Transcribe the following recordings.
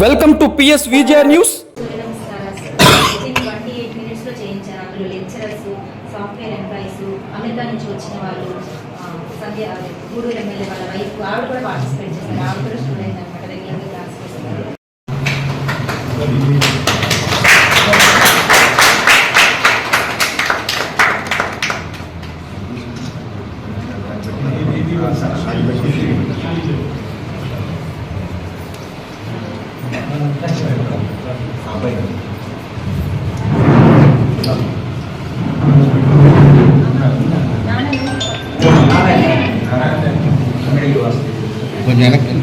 Welcome to PS Vijaya news twenty చేయించారు software employees America నుంచి వచ్చిన వాళ్ళు సంధ్య గూడూరు ఎమ్మెల్యే వాళ్ళ వైఫ్ ఆవిడ కూడా పార్టిసిపేట్ ఆవిడ కూడా స్టూడెంట్ అనమాట రెగ్యులర్గా క్లాస్ వస్తున్నారు కొంచెం వెనక్కి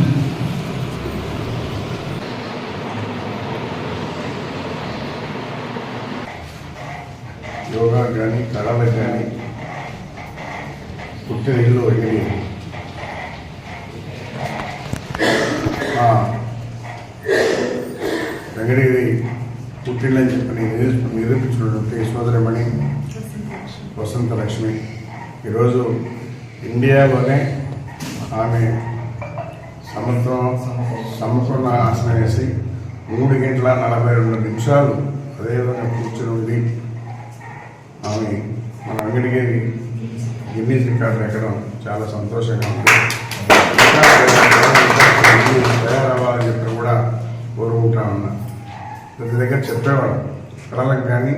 యోగా కానీ కళలకు కానీ పుట్టిన ఇల్లు ఎగిరి వెంకటగిరి పుట్టిల్లని చెప్పి నిరూప- నిరూపించినటువంటి సోదరమణి వసంత లక్ష్మి. ఈరోజు ఇండియాలోనే ఆమె సమత్వం సమపూర్ణ ఆసనం వేసి మూడు గంటల నలభై రెండు నిమిషాలు అదేవిధంగా కూర్చుని ఉంది. ఆమె మన అంగడిగేరి గిన్నీస్ రికార్డు ఎక్కడం చాలా సంతోషంగా ఉంది. తయారవ్వాలని చెప్పి కూడా కోరుకుంటా ఉన్నా. ప్రతి దగ్గర చెప్పేవాడు కళలకు కానీ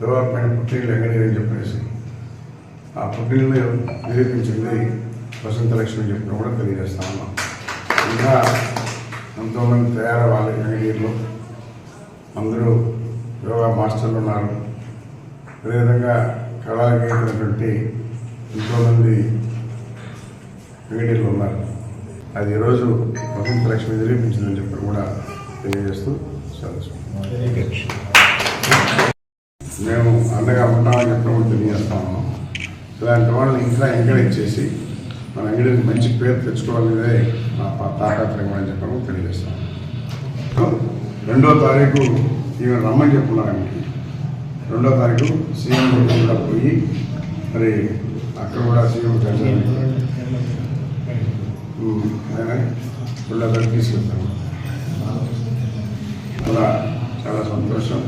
డెవలప్మెంట్ పుట్టిల్లు అంగడిగేరి అని చెప్పేసి. ఆ పుట్టిల్లు నిరూపించింది వసంత లక్ష్మి చెప్పిన కూడా తెలియజేస్తా ఉన్నాం ఇంకా ఎంతోమంది తయారవ్వాలి అంగడిగేరిలో అందరూ యోగా మాస్టర్లు ఉన్నారు. అదేవిధంగా కళాకి అయినటువంటి ఎంతోమంది వీడియోలు ఉన్నారు. అది ఈరోజు వసంత లక్ష్మి నిరూపించిందని చెప్పి కూడా తెలియజేస్తూ మేము అండగా ఉంటామని చెప్పడం తెలియజేస్తా ఉన్నాం ఇలాంటి వాళ్ళని ఇంకా ఎంకరేజ్ చేసి మన అంగడికి మంచి పేరు తెచ్చుకోవాలనేదే మా పా- తాపత్రయం అని చెప్పడం తెలియజేస్తాం రెండో తారీఖు ఈమె రమ్మని చెప్పున్నారు ఆమెకి రెండో తారీఖు సీఎం కూడా పోయి మరి అక్కడ కూడా సీఎం కలిసి ఆయన రెండో తారీఖు తీసుకెళ్తాము అలా చాలా సంతోషం.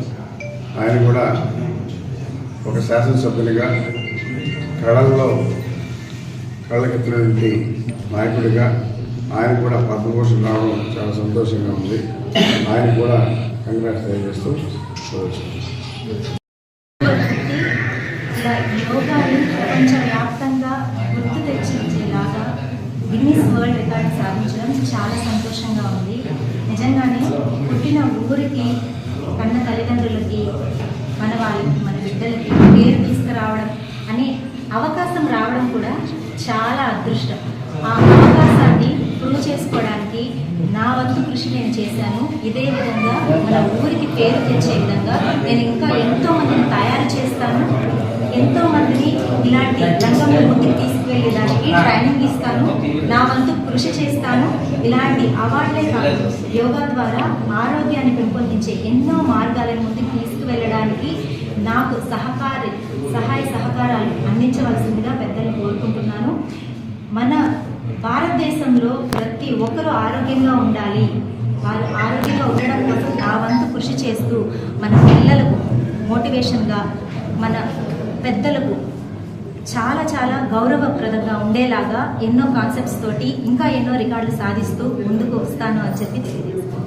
ఆయన కూడా ఒక శాసనసభ్యునిగా కళల్లో కళ్ళకెత్తినటువంటి నాయకుడిగా ఆయన కూడా పద్మభూషణ్ రావడం చాలా సంతోషంగా ఉంది. ఆయన కూడా కంగ్రాట్స్ తెలియజేస్తూ చూడవచ్చు ఇలా యోగాని ప్రపంచవ్యాప్తంగా గుర్తు తెచ్చించేలాగా గిన్నీస్ వరల్డ్ రికార్డ్ సాధించడం చాలా సంతోషంగా ఉంది. పుట్టిన ఊరికి కన్న తల్లిదండ్రులకి మన వాళ్ళకి మన బిడ్డలకి పేరు తీసుకురావడం అనే అవకాశం రావడం కూడా చాలా అదృష్టం. ఆ ప్రూవ్ చేసుకోవడానికి నా వంతు కృషి నేను చేశాను. ఇదే విధంగా మన ఊరికి పేరు తెచ్చే విధంగా నేను ఇంకా ఎంతో మందిని తయారు చేస్తాను. ఎంతో మందిని ఇలాంటి రంగంలో ముందుకు తీసుకువెళ్ళేదానికి ట్రైనింగ్ ఇస్తాను. నా వంతు కృషి చేస్తాను. ఇలాంటి అవార్డులే కాదు యోగా ద్వారా ఆరోగ్యాన్ని పెంపొందించే ఎన్నో మార్గాలను ముందుకు తీసుకువెళ్ళడానికి నాకు సహకారి సహాయ సహకారాలు అందించవలసిందిగా పెద్దలు కోరుకుంటున్నాను. మన భారతదేశంలో ప్రతి ఒక్కరూ ఆరోగ్యంగా ఉండాలి. వాళ్ళు ఆరోగ్యంగా ఉండడం కోసం నా వంతు కృషి చేస్తూ మన పిల్లలకు మోటివేషన్గా మన పెద్దలకు చాలా చాలా గౌరవప్రదంగా ఉండేలాగా ఎన్నో కాన్సెప్ట్స్ తోటి ఇంకా ఎన్నో రికార్డులు సాధిస్తూ ముందుకు వస్తాను అని చెప్పి తెలియజేస్తాను